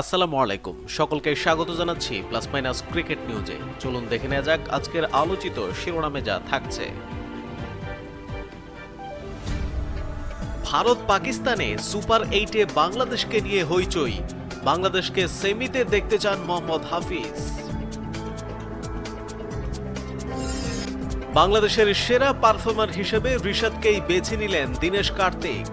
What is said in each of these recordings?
আসসালামু আলাইকুম। সকলকে স্বাগত জানাচ্ছি প্লাস মাইনাস ক্রিকেট নিউজে। চলুন দেখে নেওয়া যাক আজকের আলোচিত শিরোনামে যা থাকছে। ভারত পাকিস্তানে সুপার এইটে বাংলাদেশকে নিয়ে হইচই। বাংলাদেশকে সেমিতে দেখতে চান মোহাম্মদ হাফিজ। বাংলাদেশের সেরা পারফর্মার হিসেবে ঋষাদকেই বেছে নিলেন দীনেশ কার্তিক।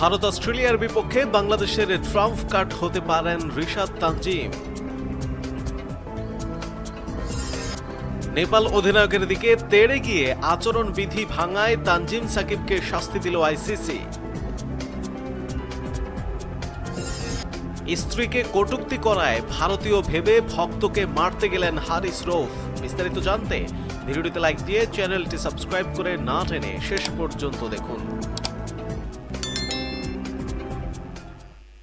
ভারত অস্ট্রেলিয়ার বিপক্ষে বাংলাদেশের ট্রাম্প কাট হতে পারেন রিশাদ তানজিম। নেপাল অধিনায়কের দিকে তেড়ে গিয়ে আচরণ বিধি ভাঙায় তানজিম সাকিবকে শাস্তি দিল আইসিসি। স্ত্রীকে কটুক্তি করায় ভারতীয় ভেবে ভক্তকে মারতে গেলেন হারিস রৌফ। বিস্তারিত জানতে ভিডিওটিতে লাইক দিয়ে চ্যানেলটি সাবস্ক্রাইব করে না টেনে শেষ পর্যন্ত দেখুন।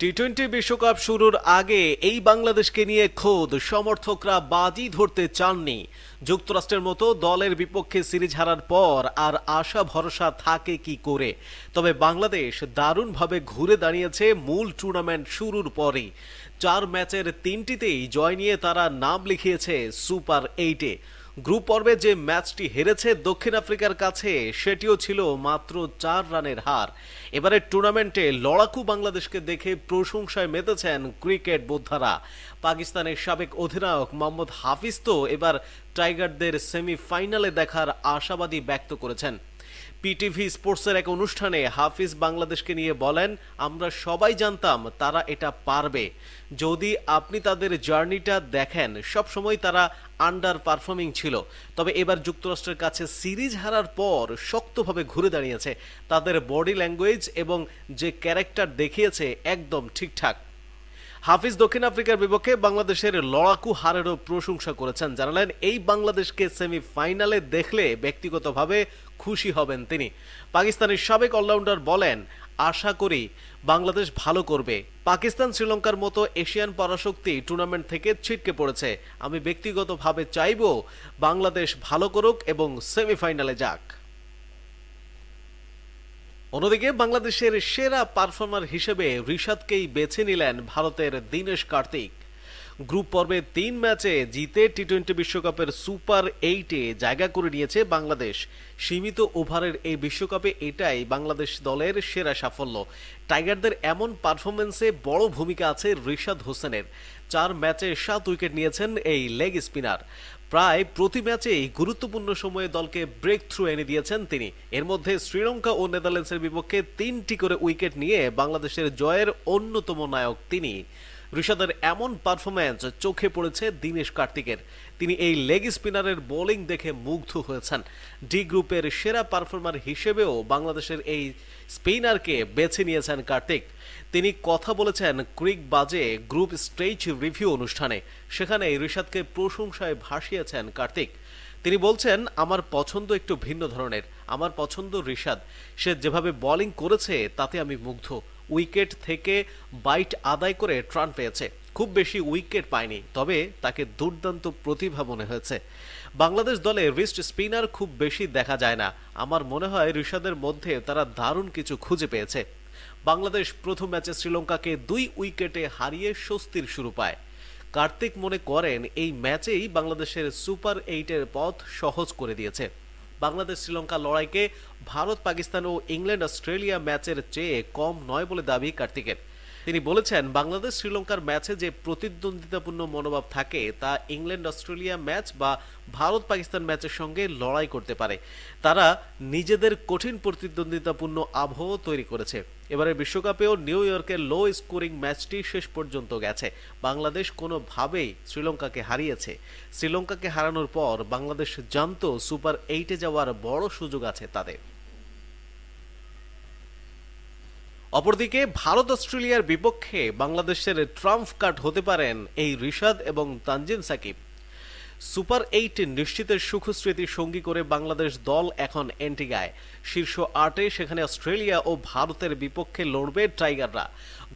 টি টোয়েন্টি বিশ্বকাপ শুরুর আগে এই বাংলাদেশকে নিয়ে খোদ সমর্থকরা বাজি ধরতে চাননি। যুক্তরাষ্ট্রের মতো দলের বিপক্ষে সিরিজ হারার পর আর আশা ভরসা থাকে কি করে? তবে বাংলাদেশ দারুণভাবে ঘুরে দাঁড়িয়েছে মূল টুর্নামেন্ট শুরুর পরেই। চার ম্যাচের তিনটিতেই জয় নিয়ে তারা নাম লিখিয়েছে সুপার এইটে। গ্রুপ পর্বে যে ম্যাচটি হেরেছে দক্ষিণ আফ্রিকার কাছে, সেটিও ছিল মাত্র চার রানের হার। এবারে টুর্নামেন্টে লড়াকু বাংলাদেশকে দেখে প্রশংসায় মেতেছেন ক্রিকেট বোদ্ধারা। পাকিস্তানের সাবেক অধিনায়ক মোহাম্মদ হাফিজ তো এবার টাইগারদের সেমিফাইনালে দেখার আশাবাদী ব্যক্ত করেছেন। পিটিভি স্পোর্টসের এক অনুষ্ঠানে হাফিজ বাংলাদেশকে নিয়ে বলেন, আমরা সবাই জানতাম তারা এটা পারবে। যদি আপনি তাদের জার্নিটা দেখেন সবসময় তারা আন্ডার পারফর্মিং ছিল। তবে এবার যুক্তরাষ্ট্রের কাছে সিরিজ হারার পর শক্তভাবে ঘুরে দাঁড়িয়েছে। তাদের বডি ল্যাঙ্গুয়েজ এবং যে ক্যারেক্টার দেখিয়েছে একদম ঠিকঠাক। হাফিজ দক্ষিণ আফ্রিকার বিপক্ষে বাংলাদেশের লড়াকু হারেরও প্রশংসা করেছেন। জানালেন, এই বাংলাদেশকে সেমিফাইনালে দেখলে ব্যক্তিগতভাবে খুশি হবেন তিনি। পাকিস্তানের সাবেক অলরাউন্ডার বলেন, আশা করি বাংলাদেশ ভালো করবে। পাকিস্তান শ্রীলঙ্কার মতো এশিয়ান পরাশক্তি টুর্নামেন্ট থেকে ছিটকে পড়েছে। আমি ব্যক্তিগতভাবে চাইব বাংলাদেশ ভালো করুক এবং সেমিফাইনালে যাক। অন্যদিকে বাংলাদেশের সেরা পারফর্মার হিসেবে ঋষাদকেই বেছে নিলেন ভারতের দীনেশ কার্তিক। গ্রুপ পর্বে তিন ম্যাচে জিতে টি টোয়েন্টি বিশ্বকাপের সুপার এইটে জায়গা করে নিয়েছে বাংলাদেশ। সীমিত ওভারের এই বিশ্বকাপে এটাই বাংলাদেশ দলের সেরা সাফল্য। টাইগারদের এমন পারফরমেন্সে বড় ভূমিকা আছে ঋষাদ হোসেনের। চার ম্যাচে সাত উইকেট নিয়েছেন এই লেগ স্পিনার। প্রায় প্রতি ম্যাচেই গুরুত্বপূর্ণ সময়ে দলকে ব্রেক থ্রু এনে দিয়েছেন তিনি। এর মধ্যে শ্রীলঙ্কা ও নেদারল্যান্ডসের বিপক্ষে তিনটি করে উইকেট নিয়ে বাংলাদেশের জয়ের অন্যতম নায়ক তিনি। ঋষাদের এমন পারফরম্যান্স চোখে পড়েছে দীনেশ কার্তিকের। তিনি এই লেগ স্পিনারের বোলিং দেখে মুগ্ধ হয়েছেন। ডি গ্রুপের সেরা পারফর্মার হিসেবেও বাংলাদেশের এই স্পিনারকে বেছে নিয়েছেন কার্তিক। তিনি কথা বলেছেন ক্রিক বাজে গ্রুপ স্টেজ রিভিউ অনুষ্ঠানে। সেখানে ঋষাদকে প্রশংসায় ভাসিয়েছেন কার্তিক। তিনি বলছেন, আমার পছন্দ একটু ভিন্ন ধরনের। আমার পছন্দ ঋষাদ সে যেভাবে বোলিং করেছে, তাতে আমি মুগ্ধ। উইকেট থেকে বাইট আদায় করে ট্রান পেয়েছে। খুব বেশি উইকেট পায়নি, তবে তাকে দুর্দান্ত প্রতিভা মনে হয়েছে। বাংলাদেশ দলে রিস্ট স্পিনার খুব বেশি দেখা যায় না। আমার মনে হয় ঋষাদের মধ্যে তারা দারুণ কিছু খুঁজে পেয়েছে। বাংলাদেশ প্রথম ম্যাচে শ্রীলঙ্কাকে দুই উইকেটে হারিয়ে স্বস্তির শুরু পায়। কার্তিক মনে করেন, এই ম্যাচেই বাংলাদেশের সুপার এইটের পথ সহজ করে দিয়েছে। বাংলাদেশ শ্রীলঙ্কা লড়াইকে ভারত, পাকিস্তান ও ইংল্যান্ড, অস্ট্রেলিয়া ম্যাচের চেয়ে কম নয় বলে দাবি কার্তিকের। তিনি বলেছেন, বাংলাদেশ শ্রীলঙ্কার ম্যাচে যে প্রতিদ্বন্দ্বিতাপূর্ণ মনোভাব থাকে, তা ইংল্যান্ড, অস্ট্রেলিয়া ম্যাচ বা ভারত, পাকিস্তান ম্যাচের সঙ্গে লড়াই করতে পারে। তারা নিজেদের কঠিন প্রতিদ্বন্দ্বিতাপূর্ণ আবহ তৈরি করেছে। এবারে বিশ্বকাপেও নিউ ইয়র্কের লো স্কোরিং ম্যাচটি শেষ পর্যন্ত গেছে। বাংলাদেশ কোনোভাবেই শ্রীলঙ্কাকে হারিয়েছে। শ্রীলঙ্কাকে হারানোর পর বাংলাদেশ জানতো সুপার এইটে যাওয়ার বড় সুযোগ আছে তাদের। অপরদিকে ভারত অস্ট্রেলিয়ার বিপক্ষে বাংলাদেশের ট্রাম্প কার্ড হতে পারেন এই রিশাদ এবং তানজিন সাকিব। সুপার এইট নিশ্চিতের সুখস্মৃতি সঙ্গী করে বাংলাদেশ দল এখন এন্টিগায়। শীর্ষ আটে সেখানে অস্ট্রেলিয়া ও ভারতের বিপক্ষে লড়বে টাইগাররা।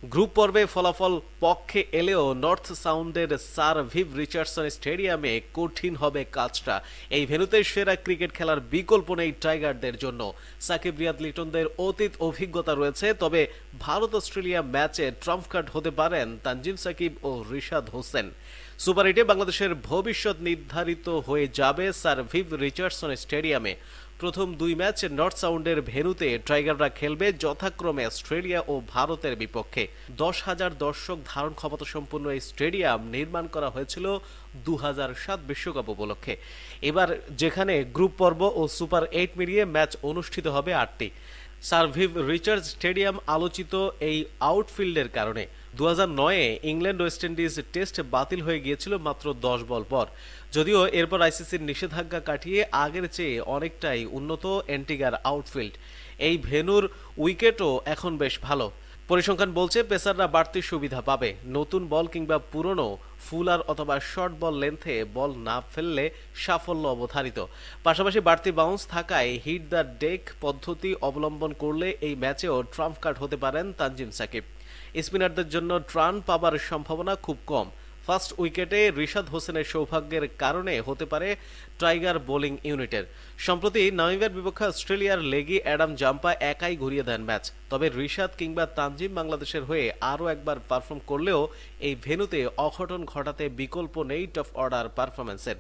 গ্রুপ পর্বে ফলাফল পক্ষে এলেও নর্থ সাউন্ডের স্যার ভিভ রিচার্ডসন স্টেডিয়ামে কঠিন হবে কাজটা। এই ভেন্যুতে সেরা ক্রিকেট খেলার বিকল্প নেই টাইগারদের জন্য। সাকিব রিয়াদ লিটনদের অতীত অভিজ্ঞতা রয়েছে, তবে ভারত অস্ট্রেলিয়া ম্যাচে ট্রাম্প কার্ড হতে পারেন তানজিম সাকিব ও রিশাদ হোসেন। সুপার এইটে বাংলাদেশের ভবিষ্যৎ নির্ধারিত হয়ে যাবে স্যার ভিভ রিচার্ডসন স্টেডিয়ামে। প্রথম দুই ম্যাচ নর্থ সাউন্ডের ভেনুতে টাইগাররা খেলবে যথাক্রমে অস্ট্রেলিয়া ও ভারতের বিপক্ষে। দশ হাজার দর্শক ধারণ ক্ষমতা সম্পন্ন এই স্টেডিয়াম নির্মাণ করা হয়েছিল দু সাত বিশ্বকাপ উপলক্ষে। এবার যেখানে গ্রুপ পর্ব ও সুপার এইট মিলিয়ে ম্যাচ অনুষ্ঠিত হবে আটটি। সার্ভিভ রিচার্ড স্টেডিয়াম আলোচিত এই আউটফিল্ডের কারণে। দু হাজার নয়ে ইংল্যান্ড ওয়েস্ট ইন্ডিজ টেস্ট বাতিল হয়ে গিয়েছিল মাত্র দশ বল পর। যদিও এরপর আইসিসির নিষেধাজ্ঞা কাটিয়ে আগের চেয়ে অনেকটাই উন্নত অ্যান্টিগার আউটফিল্ড। এই ভেনুর উইকেটও এখন বেশ ভালো। পরিসংখ্যান বলছে পেসাররা বাড়তি সুবিধা পাবে। নতুন বল কিংবা পুরনো ফুলার অথবা শর্ট বল লেন্থে বল না ফেললে সাফল্য অবধারিত। পাশাপাশি বাড়তি বাউন্স থাকায় হিট দ্য ডেক পদ্ধতি অবলম্বন করলে এই ম্যাচেও ট্রাম্প কার্ড হতে পারেন তানজিম সাকিব। স্পিনারদের জন্য ট্রান পাবার সম্ভাবনা খুব কম। ফার্স্ট উইকেটে রিশাদ হোসেনের সৌভাগ্যের কারণে হতে পারে টাইগার বোলিং ইউনিটের। সম্প্রতি নামিবিয়ার বিপক্ষে অস্ট্রেলিয়ার লেগি অ্যাডাম জাম্পা একাই ঘুরিয়ে দেন ম্যাচ। তবে রিশাদ কিংবা তানজিম বাংলাদেশের হয়ে আরও একবার পারফর্ম করলেও এই ভেন্যুতে অঘটন ঘটাতে বিকল্প নেই টফ অর্ডার পারফরমেন্সের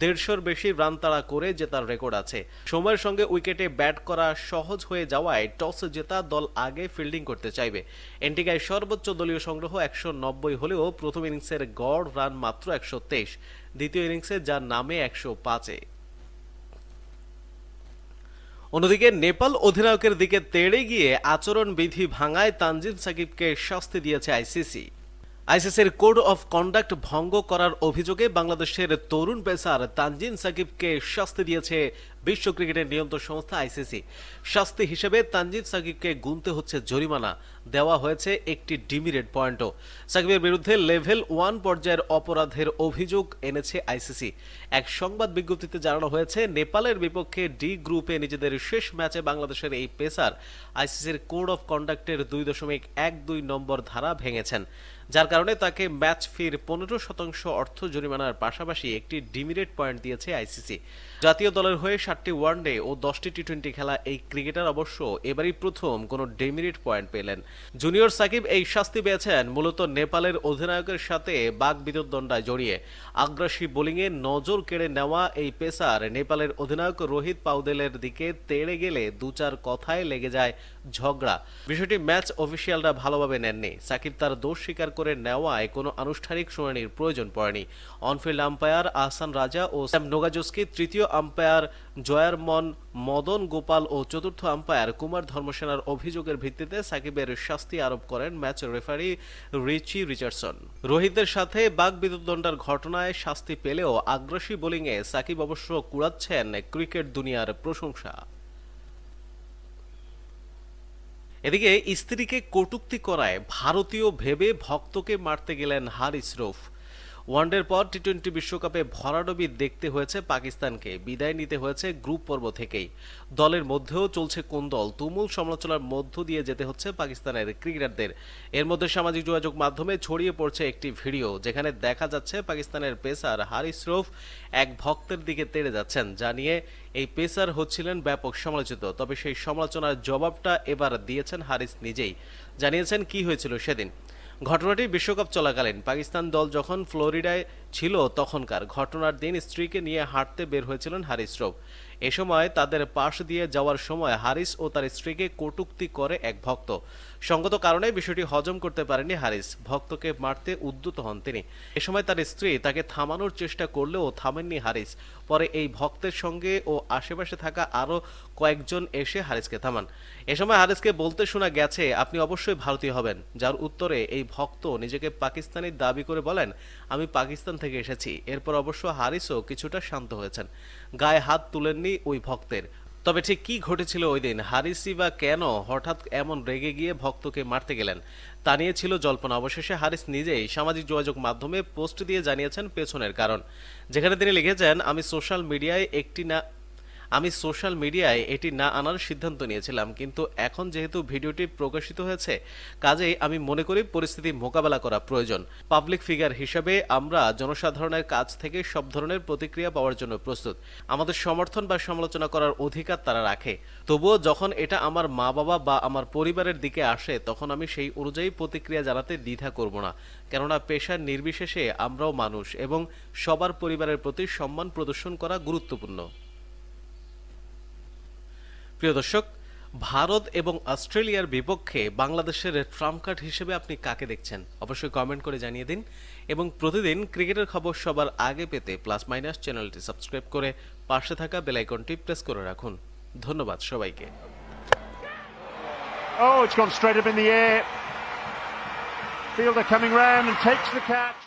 দেড়শোর বেশি রান তাড়া করে জেতার রেকর্ড আছে। সময়ের সঙ্গে উইকেটে ব্যাট করা সহজ হয়ে যাওয়ায় টস জেতা দল আগে ফিল্ডিং করতে চাইবে। এন্টিগায় সর্বোচ্চ দলীয় সংগ্রহ একশো নব্বই হলেও প্রথম ইনিংসের গড় রান মাত্র একশো তেইশ। দ্বিতীয় ইনিংসে যার নামে একশো পাঁচে। অন্যদিকে নেপাল অধিনায়কের দিকে তেড়ে গিয়ে আচরণবিধি ভাঙায় তানজিম সাকিবকে শাস্তি দিয়েছে আইসিসি। আইসিসির কোড অফ কন্ডাক্ট ভঙ্গ করার অভিযোগে বাংলাদেশের তরুণ পেসার তানজিন সাকিবকে শাস্তি দিয়েছে বিশ্ব ক্রিকেটের নিয়ন্ত্রণ সংস্থা আইসিসি। শাস্তি হিসেবে তানজিম সাকিবকে গুনতে হচ্ছে জরিমানা। দেওয়া হয়েছে একটি ডিমিরেট পয়েন্টও। সাকিবের বিরুদ্ধে লেভেল ওয়ান পর্যায়ের অপরাধের অভিযোগ এনেছে আইসিসি। এক সংবাদ বিজ্ঞপ্তিতে জানানো হয়েছে, নেপালের বিপক্ষে ডি গ্রুপে নিজেদের শেষ ম্যাচে বাংলাদেশের এই পেসার আইসিসির কোড অফ কন্ডাক্টের দুই দশমিক এক দুই নম্বর ধারা ভেঙেছেন। যার কারণে তাকে ম্যাচ ফির পনেরো শতাংশ অর্থ জরিমানার পাশাপাশি একটি ডিমিরেট পয়েন্ট দিয়েছে আইসিসি। জাতীয় দলের হয়ে ষাটটি ওয়ানডে ও দশটি টি টোয়েন্টি খেলা এই ক্রিকেটার অবশ্য এবারই প্রথম কোনো ডেমিরেট পয়েন্ট পেলেন। জুনিয়র সাকিব এই শাস্তি পেয়েছেন মূলত নেপালের অধিনায়কের সাথে বাঘ বিতর্দণ্ডায় জড়িয়ে। আগ্রাসী বোলিংয়ে নজর কেড়ে নেওয়া এই পেসার নেপালের অধিনায়ক রোহিত পাউদেলের দিকে তেড়ে গেলে দু চার কথায় লেগে যায় ঝগড়া। বিষয়টি ম্যাচ অফিসিয়ালরা ভালোভাবে নেননি। সাকিব তার দোষ স্বীকার করে নেওয়ায় কোনো আনুষ্ঠানিক শুনানির প্রয়োজন পড়েনি। অনফিল্ড আম্পায়ার আহসান রাজা ও স্যাম নোগাজোসকে, তৃতীয় আম্পায়ার জয়ারমন মদন গোপাল ও চতুর্থ আম্পায়ার কুমার ধর্মসেনার অভিযোগের ভিত্তিতে সাকিবের শাস্তি আরোপ করেন ম্যাচ রেফারি রিচি রিচার্ডসন। রোহিতের সাথে বাঘ বিদ্যুৎদণ্ডার ঘটনায় শাস্তি পেলেও আগ্রাসী বোলিংয়ে সাকিব অবশ্য কুড়াচ্ছেন ক্রিকেট দুনিয়ার প্রশংসা। এদিকে স্ত্রীকে কটুক্তি করায় ভারতীয় ভেবে ভক্তকে মারতে গেলেন হারিস রৌফ। ওয়ানডের পর টি টোয়েন্টি বিশ্বকাপে ভরাডবি দেখতে হয়েছে পাকিস্তানকে। বিদায় নিতে হয়েছে গ্রুপ পর্ব থেকেই। দলের মধ্যেও চলছে কোন দল? তুমুল সমালোচনার মধ্য দিয়ে যেতে হচ্ছে পাকিস্তানের ক্রিকেটারদের। এর মধ্যে সামাজিক যোগাযোগ মাধ্যমে ছড়িয়ে পড়ছে একটি ভিডিও, যেখানে দেখা যাচ্ছে পাকিস্তানের পেসার হারিস রৌফ এক ভক্তের দিকে তেড়ে যাচ্ছেন, যা নিয়ে এই পেসার হচ্ছিলেন ব্যাপক সমালোচিত। তবে সেই সমালোচনার জবাবটা এবার দিয়েছেন হারিস নিজেই। জানিয়েছেন কি হয়েছিল সেদিন। ঘটনাটি বিশ্বকাপ চলাকালীন। পাকিস্তান দল যখন ফ্লোরিডায় ছিল তখনকার, ঘটনার দিন স্ত্রীকে নিয়ে হাঁটতে বের হয়েছিলেন হারিস রৌফ এ সময় তাদের পাশ দিয়ে যাওয়ার সময় হারিস ও তার স্ত্রীকে কটুক্তি করে এক ভক্ত। সঙ্গত কারণে বিষয়টি হজম করতে পারেনি হারিস। ভক্তকে মারতে উদ্যত হন তিনি। এ সময় তার স্ত্রী তাকে থামানোর চেষ্টা করলেও থামেননি হারিস। পরে এই ভক্তের সঙ্গে ও আশেপাশে থাকা আরও কয়েকজন এসে হারিসকে থামান। এ সময় হারিসকে বলতে শোনা গেছে, আপনি অবশ্যই ভারতীয় হবেন। যার উত্তরে এই ভক্ত নিজেকে পাকিস্তানি দাবি করে বলেন, আমি পাকিস্তান থেকে এসেছি। এরপর অবশ্য হারিসও কিছুটা শান্ত হয়েছেন। গায়ে হাত তুলেননি ওই ভক্তের। তবে ঠিক কি ঘটেছিল ওই দিন? হারিসি বা কেন হঠাৎ এমন রেগে গিয়ে ভক্তকে মারতে গেলেন? তা নিয়ে ছিল জল্পনা। অবশেষে হারিস নিজেই সামাজিক যোগাযোগ মাধ্যমে পোস্ট দিয়ে জানিয়েছেন পেছনের কারণ। যেখানে তিনি লিখেছেন, আমি সোশ্যাল মিডিয়ায় একটি না আমি সোশ্যাল মিডিয়ায় এটি না আনার সিদ্ধান্ত নিয়েছিলাম, কিন্তু এখন যেহেতু ভিডিওটি প্রকাশিত হয়েছে, কাজেই আমি মনে করি পরিস্থিতি মোকাবেলা করা প্রয়োজন। পাবলিক ফিগার হিসাবে আমরা জনসাধারণের কাছ থেকে সব ধরনের প্রতিক্রিয়া পাওয়ার জন্য প্রস্তুত। আমাদের সমর্থন বা সমালোচনা করার অধিকার তারা রাখে। তবুও যখন এটা আমার মা বাবা বা আমার পরিবারের দিকে আসে, তখন আমি সেই অনুযায়ী প্রতিক্রিয়া জানাতে দ্বিধা করব না। কেননা পেশার নির্বিশেষে আমরাও মানুষ এবং সবার পরিবারের প্রতি সম্মান প্রদর্শন করা গুরুত্বপূর্ণ। প্রিয় দর্শক ভারত এবং অস্ট্রেলিয়ার বিপক্ষে বাংলাদেশের ট্রাম্প কার্ড হিসেবে আপনি কাকে দেখছেন অবশ্যই কমেন্ট করে জানিয়ে দিন এবং প্রতিদিন ক্রিকেটের খবর সবার আগে পেতে প্লাস মাইনাস চ্যানেলটি সাবস্ক্রাইব করে পাশে থাকা বেলাইকনটি প্রেস করে রাখুন ধন্যবাদ সবাইকে Oh, it's gone straight up in the air. Fielder coming round and takes the catch.